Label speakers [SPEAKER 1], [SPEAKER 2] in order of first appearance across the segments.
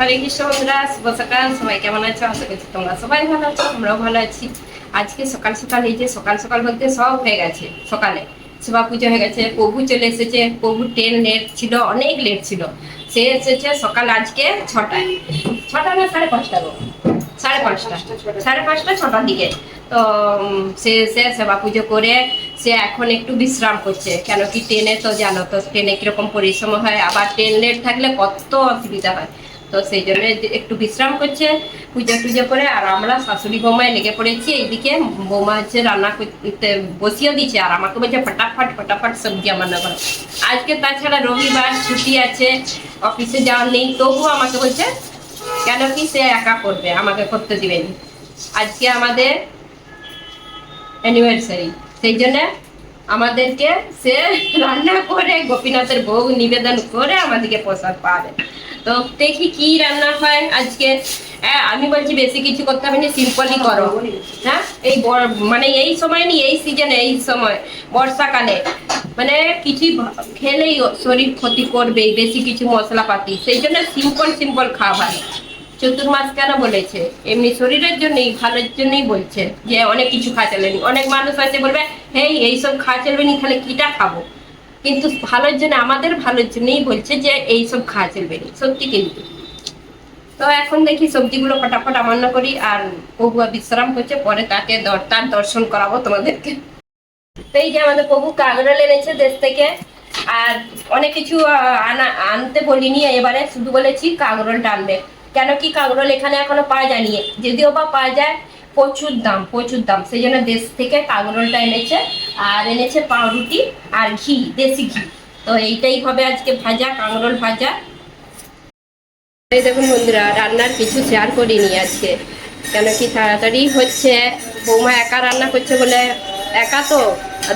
[SPEAKER 1] হরে কৃষ্ণ বন্ধুরা শুভ সকাল সবাই কেমন আছো আশা করছি তোমরা সবাই ভালো আছো আমরাও ভালো আছি আজকে সকাল সকাল এই যে সকাল সকাল বলতে সব হয়ে গেছে সকালে সেবা পুজো হয়ে গেছে প্রভু চলে এসেছে প্রভু ট্রেন লেট ছিল অনেক লেট ছিল সে এসেছে সকাল আজকে ছটায় ছটা না সাড়ে পাঁচটা গো সাড়ে পাঁচটা সাড়ে পাঁচটা ছটার দিকে তো সে এসে সেবা পুজো করে সে এখন একটু বিশ্রাম করছে কেন কি ট্রেনে তো জানো তো ট্রেনে কীরকম পরিশ্রম হয় আবার ট্রেন লেট থাকলে কত অসুবিধা হয় তো সেই জন্য একটু বিশ্রাম করছে পুজো টুজো করে আর আমরা শাশুড়ি বৌমায় লেগে পড়েছি এইদিকে বৌমা হচ্ছে রান্না করতে বসিয়ে দিচ্ছে আর আমাকে বলছে ফটাফট ফটাফট সবজি আমার নেবার আজকে তাছাড়া রবিবার ছুটি আছে অফিসে যাওয়ার নেই তবুও আমাকে বলছে কেন কি সে একা করবে আমাকে করতে দিবেন আজকে আমাদের অ্যানিভার্সারি সেই জন্য আমাদেরকে সে রান্না করে গোপীনাথের ভোগ নিবেদন করে আমাদেরকে প্রসাদ পাবে তো দেখি কি রান্না হয় আজকে আমি বলছি বেশি কিছু করতে হবে না সিম্পলই করো হ্যাঁ এই মানে এই সময় নি এই সিজনে এই সময় বর্ষাকালে মানে কিছু খেলেই শরীর ক্ষতি করবে বেশি কিছু মশলাপাতি সেই জন্য সিম্পল সিম্পল খাবার চতুর্মাস কেন বলেছে এমনি শরীরের জন্যই ভালোর জন্যই বলছে যে অনেক কিছু খা চালেনি অনেক মানুষ আছে বলবে হেই এইসব খা চলবেনি তাহলে কিটা খাবো কিন্তু ভালোর জন্য আমাদের ভালোর জন্যই বলছে যে এইসব খা চলবেনি সত্যি কিন্তু তো এখন দেখি সবজিগুলো ফটাফট আমান্য করি আর কবুয়া বিশ্রাম করছে পরে তাকে তার দর্শন করাবো তোমাদেরকে তো এই যে আমাদের প্রভু কাগড়া এনেছে দেশ থেকে আর অনেক কিছু আনা আনতে বলিনি এবারে শুধু বলেছি কাগরোল আনবে কেন কি কাঁকরোল এখানে এখনো পাওয়া যায়নি যদিও বা পাওয়া যায় প্রচুর দাম প্রচুর দাম সেই জন্য দেশ থেকে কাঁকরোলটা এনেছে আর এনেছে পাউরুটি আর ঘি দেশি ঘি তো এইটাই হবে আজকে ভাজা কাঁকরোল ভাজা এই দেখুন বন্ধুরা রান্নার কিছু শেয়ার করিনি আজকে কেন কি তাড়াতাড়ি হচ্ছে বৌমা একা রান্না করছে বলে একা তো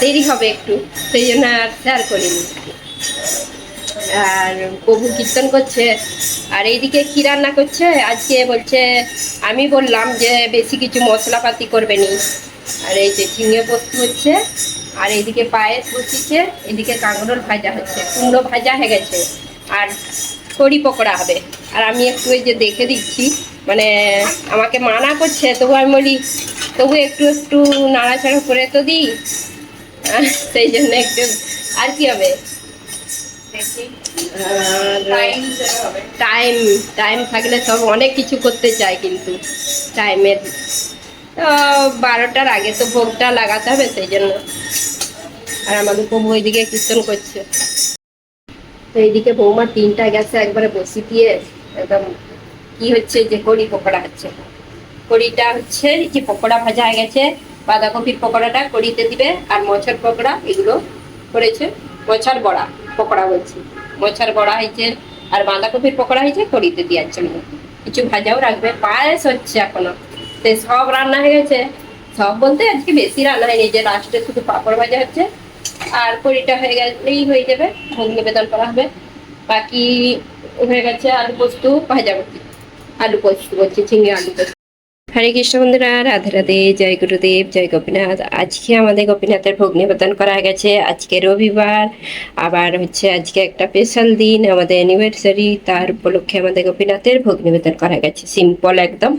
[SPEAKER 1] দেরি হবে একটু সেই জন্য আর শেয়ার করিনি আর প্রভু কীর্তন করছে আর এইদিকে কী রান্না করছে আজকে বলছে আমি বললাম যে বেশি কিছু মশলাপাতি করবে নি আর এই যে ঝিঙে পোস্ত হচ্ছে আর এইদিকে পায়েস বসিছে এদিকে কাঁকরোল ভাজা হচ্ছে কুমড়ো ভাজা হয়ে গেছে আর কড়ি পকোড়া হবে আর আমি একটু এই যে দেখে দিচ্ছি মানে আমাকে মানা করছে তবু আমি বলি তবু একটু একটু নাড়াচাড়া করে তো দিই সেই জন্য একটু আর কি হবে টাইম টাইম থাকলে সব অনেক কিছু করতে চায় কিন্তু টাইমের বারোটার আগে তো ভোগটা লাগাতে হবে সেই জন্য আর আমাদের প্রভু ওইদিকে কীর্তন করছে তো এইদিকে বৌমা তিনটা গেছে একবারে বসি দিয়ে একদম কি হচ্ছে যে কড়ি পকোড়া হচ্ছে কড়িটা হচ্ছে যে পকোড়া ভাজা হয়ে গেছে বাঁধাকপির পকোড়াটা কড়িতে দিবে আর মছর পকোড়া এগুলো করেছে মছার বড়া পকোড়া হয়েছে মোচার বড়া হয়েছে আর বাঁধাকপির পকোড়া হয়েছে কড়িতে দেওয়ার জন্য কিছু ভাজাও রাখবে পায়েস হচ্ছে এখনো সে সব রান্না হয়ে গেছে সব বলতে আজকে বেশি রান্না হয়নি যে লাস্টে শুধু পাঁপড় ভাজা হচ্ছে আর কড়িটা হয়ে গেলেই হয়ে যাবে ভোগ নিবেদন করা হবে বাকি হয়ে গেছে আলু পোস্ত ভাজা করছি আলু পোস্ত করছি ঝিঙে আলু পোস্ত হরে কৃষ্ণ বন্ধুরা রাধে রাধে জয় গুরুদেব জয় গোপীনাথ আজকে আমাদের গোপীনাথের ভোগ নিবেদন করা গেছে আজকে রবিবার আবার হচ্ছে আজকে একটা স্পেশাল দিন আমাদের অ্যানিভার্সারি তার উপলক্ষে আমাদের গোপীনাথের ভোগ নিবেদন করা গেছে সিম্পল একদম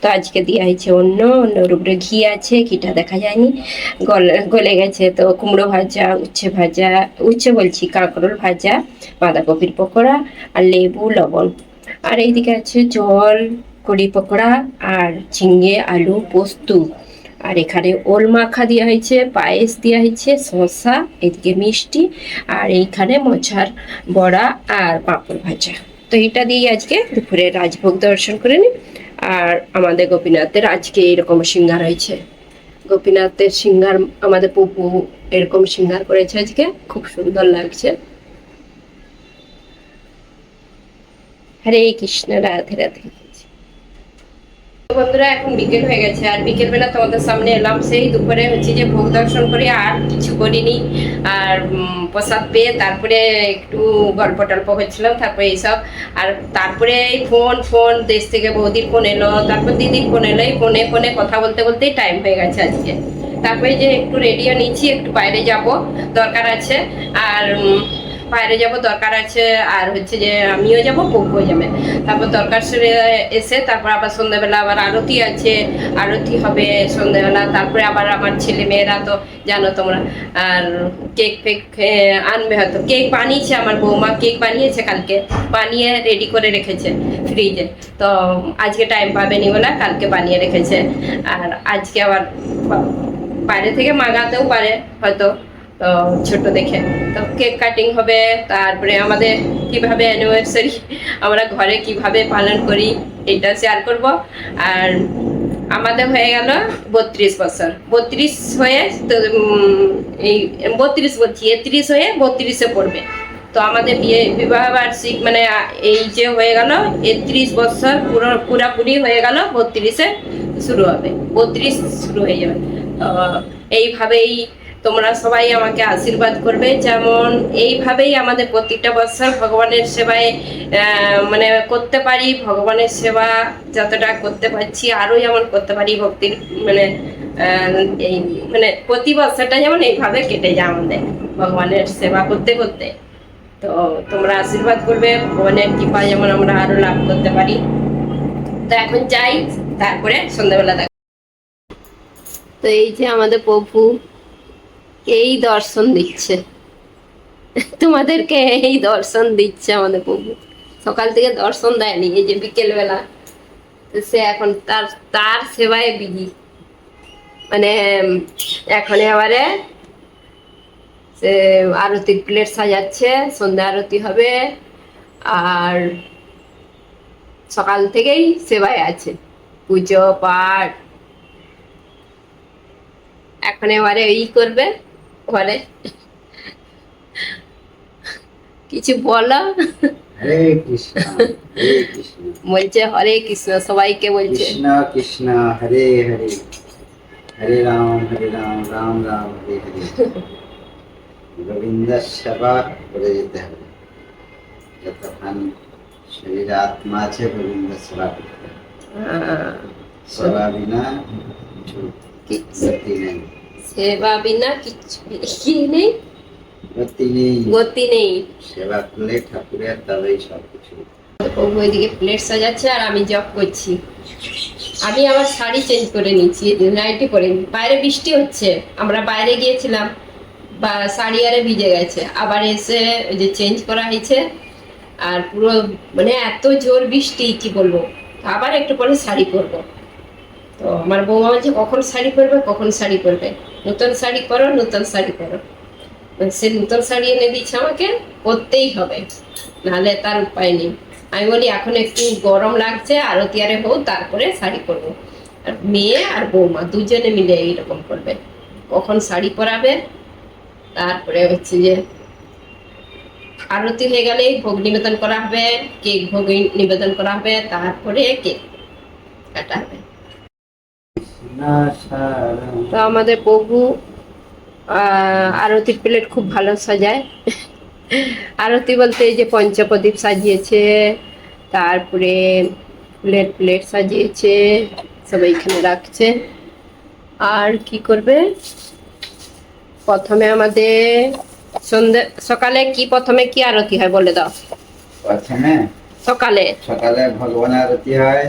[SPEAKER 1] তো আজকে দেওয়া হয়েছে অন্য অন্য উপরে ঘি আছে ঘিটা দেখা যায়নি গলে গেছে তো কুমড়ো ভাজা উচ্ছে ভাজা উচ্ছে বলছি কাঁকরোল ভাজা বাঁধাকপির পকোড়া আর লেবু লবণ আর এইদিকে আছে জল কড়ি পকোড়া আর ঝিঙে আলু পোস্ত আর এখানে ওল মাখা দেওয়া হয়েছে পায়েস দেওয়া হয়েছে শসা এদিকে মিষ্টি আর এইখানে মোচার বড়া আর পাঁপড় ভাজা তো এটা দিয়ে আজকে দুপুরে রাজভোগ দর্শন করে নিই আর আমাদের গোপীনাথের আজকে এরকম সিঙ্গার হয়েছে গোপীনাথের সিঙ্গার আমাদের পপু এরকম সিঙ্গার করেছে আজকে খুব সুন্দর লাগছে হরে কৃষ্ণ রাধে রাধে বন্ধুরা এখন বিকেল হয়ে গেছে আর বিকেলবেলা তোমাদের সামনে এলাম সেই দুপুরে হচ্ছে যে ভোগ দর্শন করে আর কিছু করিনি আর প্রসাদ পেয়ে তারপরে একটু গল্প টল্প হচ্ছিলাম তারপরে এইসব আর তারপরে এই ফোন ফোন দেশ থেকে বৌদির ফোন এলো তারপর দিদির ফোন এলো এই ফোনে ফোনে কথা বলতে বলতেই টাইম হয়ে গেছে আজকে তারপরে যে একটু রেডিও নিচ্ছি একটু বাইরে যাব দরকার আছে আর বাইরে যাব দরকার আছে আর হচ্ছে যে আমিও যাব বউও যাবে তারপর দরকার সেরে এসে তারপর আবার সন্ধ্যাবেলা আবার আরতি আছে আরতি হবে সন্ধ্যাবেলা তারপরে আবার আমার ছেলে মেয়েরা তো জানো তোমরা আর কেক ফেক আনবে হয়তো কেক বানিয়েছে আমার বৌমা কেক বানিয়েছে কালকে বানিয়ে রেডি করে রেখেছে ফ্রিজে তো আজকে টাইম পাবেনি বলে কালকে বানিয়ে রেখেছে আর আজকে আবার বাইরে থেকে মাগাতেও পারে হয়তো তো ছোট দেখে তো কেক কাটিং হবে তারপরে আমাদের কিভাবে অ্যানিভার্সারি আমরা ঘরে কিভাবে পালন করি এটা শেয়ার করব আর আমাদের হয়ে গেল বত্রিশ বছর বত্রিশ হয়ে তো এই বত্রিশ বলছি একত্রিশ হয়ে বত্রিশে পড়বে তো আমাদের বিয়ে বিবাহ বার্ষিক মানে এই যে হয়ে গেল একত্রিশ বছর পুরো পুরাপুরি হয়ে গেল বত্রিশে শুরু হবে বত্রিশ শুরু হয়ে যাবে তো এইভাবেই তোমরা সবাই আমাকে আশীর্বাদ করবে যেমন এইভাবেই আমাদের প্রত্যেকটা বছর ভগবানের সেবায় মানে করতে পারি ভগবানের সেবা যতটা করতে পারছি আরও যেমন করতে পারি ভক্তির মানে এই মানে প্রতি বছরটা যেমন এইভাবে কেটে যায় আমাদের ভগবানের সেবা করতে করতে তো তোমরা আশীর্বাদ করবে ভগবানের কৃপা যেমন আমরা আরও লাভ করতে পারি তো এখন যাই তারপরে সন্ধ্যাবেলা দেখ তো এই যে আমাদের প্রভু এই দর্শন দিচ্ছে তোমাদেরকে এই দর্শন দিচ্ছে আমাদের প্রভু সকাল থেকে দর্শন দেয়নি এই যে বিকেলবেলা সে এখন তার তার সেবায় বিজি মানে এখন এবারে সে আরতির প্লেট সাজাচ্ছে সন্ধ্যা আরতি হবে আর সকাল থেকেই সেবায় আছে পুজো পাঠ এখন এবারে ই করবে করে কিছু বলো বলছে হরে কৃষ্ণ সবাইকে বলছে
[SPEAKER 2] কৃষ্ণ কৃষ্ণ হরে হরে হরে রাম হরে রাম রাম রাম হরে হরে গোবিন্দ সেবা করে যেতে হবে যতক্ষণ শরীর আত্মা আছে গোবিন্দ সেবা করতে হবে সেবা বিনা সত্যি নেই
[SPEAKER 1] সেবা বিনা কিছু কি নেই গতি নেই গতি নেই
[SPEAKER 2] সেবা করলে ঠাকুরের তবেই সবকিছু
[SPEAKER 1] প্রভু ওইদিকে প্লেট সাজাচ্ছে আর আমি জব করছি আমি আমার শাড়ি চেঞ্জ করে নিচ্ছি নাইটি পরে বাইরে বৃষ্টি হচ্ছে আমরা বাইরে গিয়েছিলাম বা শাড়ি আরে ভিজে গেছে আবার এসে ওই যে চেঞ্জ করা হয়েছে আর পুরো মানে এত জোর বৃষ্টি কি বলবো আবার একটু পরে শাড়ি পরবো তো আমার বউ আমার কখন শাড়ি পরবে কখন শাড়ি পরবে নতুন শাড়ি পরো নতুন শাড়ি পরো মানে সে নূতন শাড়ি এনে দিচ্ছে আমাকে পরতেই হবে নাহলে তার উপায় নেই আমি বলি এখন একটু গরম লাগছে আরো তিয়ারে হোক তারপরে শাড়ি পরবো আর মেয়ে আর বৌমা দুজনে মিলে এইরকম করবে কখন শাড়ি পরাবে তারপরে হচ্ছে যে আরতি হয়ে গেলে ভোগ নিবেদন করা হবে কেক ভোগ নিবেদন করা হবে তারপরে কেক কাটা হবে তো আমাদের প্রভু আরতির প্লেট খুব ভালো সাজায় আরতি বলতে এই যে পঞ্চপ্রদীপ সাজিয়েছে তারপরে প্লেট প্লেট সাজিয়েছে সবাই এখানে রাখছে আর কি করবে প্রথমে আমাদের সন্ধে সকালে কি প্রথমে কি আরতি হয় বলে দাও প্রথমে সকালে
[SPEAKER 2] সকালে ভগবান আরতি হয়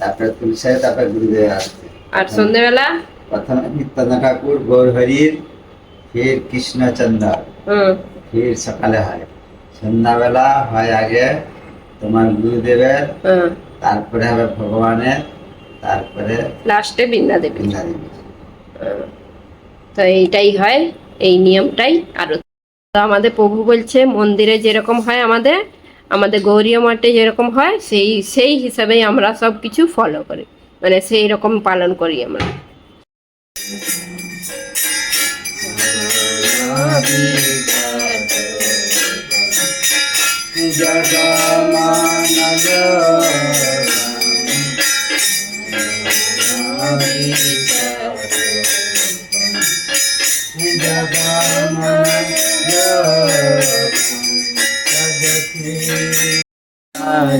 [SPEAKER 2] তারপরে তুলসী তারপরে গুরুদেব আরতি
[SPEAKER 1] আর সন্ধ্যেবেলা
[SPEAKER 2] প্রথমে নিত্যানন্দ ঠাকুর গৌর হরির ফের কৃষ্ণচন্দ্র ফের সকালে হয় সন্ধ্যাবেলা হয় আগে তোমার গুরুদেবের তারপরে হবে ভগবানের তারপরে
[SPEAKER 1] লাস্টে বিন্দা দেবী বিন্দা তো এইটাই হয় এই নিয়মটাই আরো তো আমাদের প্রভু বলছে মন্দিরে যেরকম হয় আমাদের আমাদের গৌরীয় মাঠে যেরকম হয় সেই সেই হিসাবেই আমরা সব কিছু ফলো করি মানে সেই রকম পালন me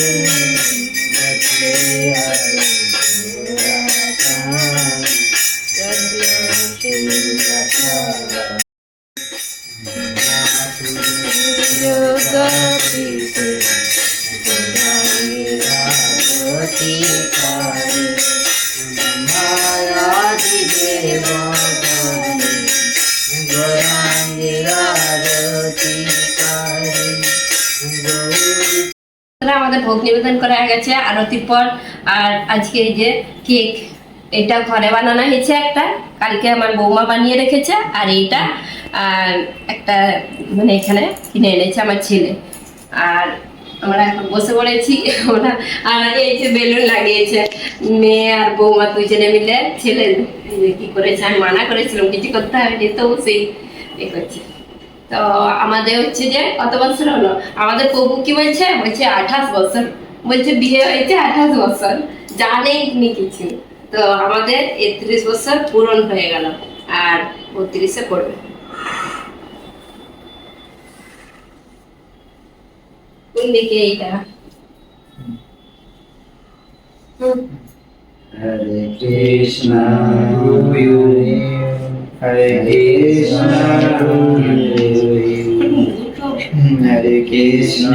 [SPEAKER 1] Thank you. নিবেদন করা গেছে আরতির পর আর আজকে এই যে কেক এটা ঘরে বানানো হয়েছে একটা কালকে আমার বৌমা বানিয়ে রেখেছে আর এইটা একটা মানে এখানে কিনে এনেছে আমার ছেলে আর আমরা এখন বসে পড়েছি ওরা আর এই যে বেলুন লাগিয়েছে মেয়ে আর বৌমা দুজনে মিলে ছেলে কি করেছে আমি মানা করেছিলাম কিছু করতে হবে যেতেও সেই এ করছে তো আমাদের হচ্ছে যে কত বছর হলো আমাদের প্রভু কি বলছে বলছে আঠাশ বছর বলছে বিয়ে হয়েছে আঠাশ বছর জানেই তুমি কিছু তো আমাদের একত্রিশ বছর পূরণ হয়ে গেল আর বত্রিশে পড়বে
[SPEAKER 2] হরে কৃষ্ণ হরে কৃষ্ণ হরে কৃষ্ণ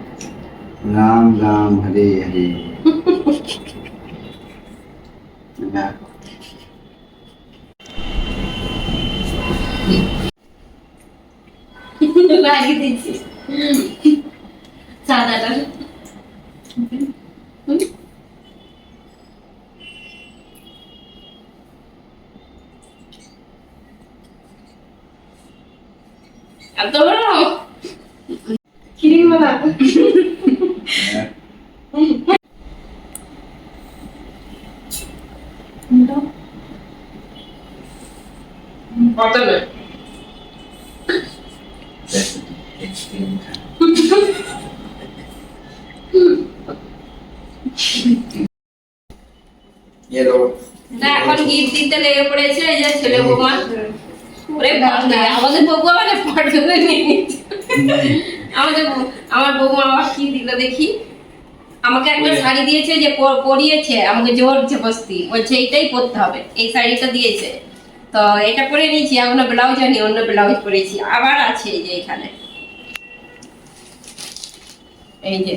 [SPEAKER 2] राम राम हरे हरे
[SPEAKER 1] আর তোমার এখন গিফট লেগে পড়েছে এই যে ছেলে বৌমা ওরে আমাদের বউ ফটো মানে আমাদের আমার বৌমা আবার কি দিল দেখি আমাকে একটা শাড়ি দিয়েছে যে পরিয়েছে আমাকে জোর হচ্ছে বসতি বলছে এইটাই পরতে হবে এই শাড়িটা দিয়েছে তো এটা পরে নিয়েছি এখনো ব্লাউজ আনি অন্য ব্লাউজ পরেছি আবার আছে এই যে এখানে এই যে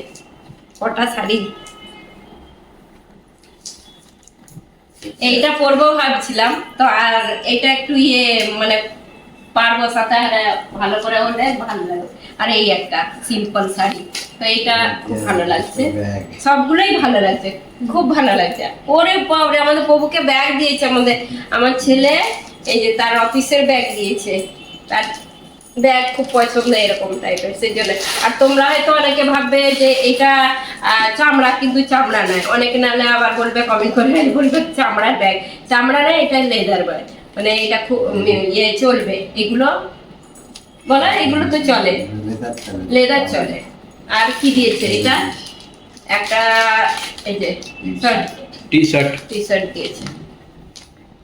[SPEAKER 1] কটা শাড়ি এইটা পরবো ভাবছিলাম তো আর এটা একটু ইয়ে মানে পারবো সাথে ভালো করে হলে ভালো লাগে আর এই একটা সিম্পল শাড়ি তো এইটা খুব ভালো লাগছে সবগুলোই ভালো লাগছে খুব ভালো লাগছে ওরে আমাদের প্রভুকে ব্যাগ দিয়েছে আমাদের আমার ছেলে এই যে তার অফিসের ব্যাগ দিয়েছে তার ব্যাগ খুব পছন্দ এরকম টাইপের সেই জন্য আর তোমরা হয়তো অনেকে ভাববে যে এটা চামড়া কিন্তু চামড়া নয় অনেকে নালে আবার বলবে কমেন্ট করে বলবে চামড়ার ব্যাগ চামড়া নয় এটা লেদার ব্যাগ মানে এটা খুব ইয়ে চলবে এগুলো বলা এগুলো তো চলে লেদার চলে আর কি দিয়েছে এটা একটা এই যে টি শার্ট টি শার্ট দিয়েছে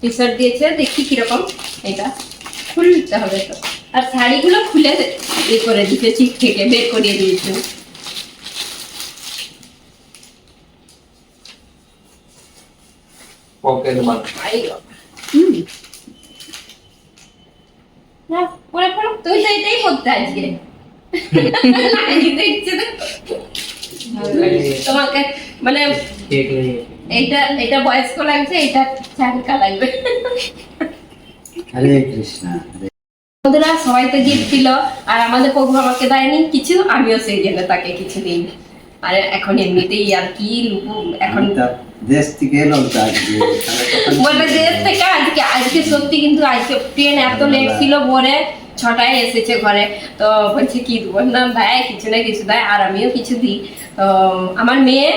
[SPEAKER 1] টি শার্ট দিয়েছে দেখি কিরকম এটা খুলতে হবে তো আর শাড়িগুলো খুলে ইয়ে করে দিতে চিট থেকে বের করিয়ে দিয়েছে
[SPEAKER 2] পকেট হুম
[SPEAKER 1] হ্যাঁ, তুই তো এটাই করতে আজকে তোমাকে মানে এটা এটা বয়স্ক লাগছে এটা লাগবে হরে বন্ধুরা সবাই তো গিফট দিল আর আমাদের প্রভু আমাকে দেয়নি কিছু আমিও সেই জন্য তাকে কিছু দিই আর এখন এমনিতেই আর কি এখন
[SPEAKER 2] দেশ থেকে এলাম তো আজকে
[SPEAKER 1] বলবে দেশ থেকে আজকে আজকে সত্যি কিন্তু আজকে ট্রেন এত লেট ছিল ভোরে ছটায় এসেছে ঘরে তো বলছে কি দেবো না ভাই কিছু না কিছু দেয় আর আমিও কিছু দিই তো আমার মেয়ে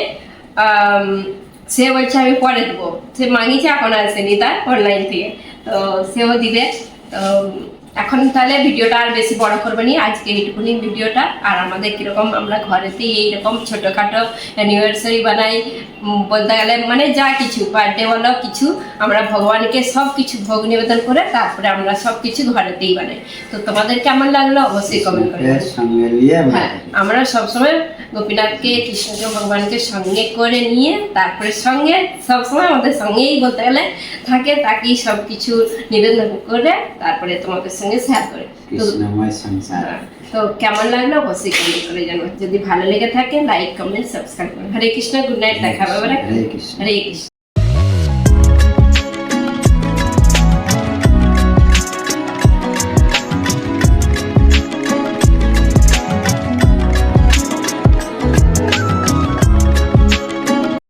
[SPEAKER 1] সে বলছে আমি পরে দেবো সে মাগিয়েছে এখন আসেনি তার অনলাইন থেকে তো সেও দিবে তো এখন তাহলে ভিডিওটা আর বেশি বড় করবো নি আজকে এইটুকুনি ভিডিওটা আর আমাদের কিরকম আমরা ঘরেতে এইরকম ছোটোখাটো অ্যানিভার্সারি বানাই বলতে গেলে মানে যা কিছু বার্থডে বলো কিছু আমরা ভগবানকে সব কিছু ভোগ নিবেদন করে তারপরে আমরা সব কিছু ঘরেতেই বানাই তো তোমাদের কেমন লাগলো অবশ্যই কমেন্ট করে হ্যাঁ আমরা সবসময় গোপীনাথকে কৃষ্ণকে ভগবানকে সঙ্গে করে নিয়ে তারপরে সঙ্গে সবসময় আমাদের সঙ্গেই বলতে গেলে থাকে তাকেই সব কিছু নিবেদন করে তারপরে তোমাদের সঙ্গে শেয়ার করে তো কেমন লাগলো অবশ্যই কমেন্ট করে জানো যদি ভালো লেগে থাকে লাইক কমেন্ট সাবস্ক্রাইব করো হরে কৃষ্ণ গুড নাইট দেখা হবে
[SPEAKER 2] হরে কৃষ্ণ হরে কৃষ্ণ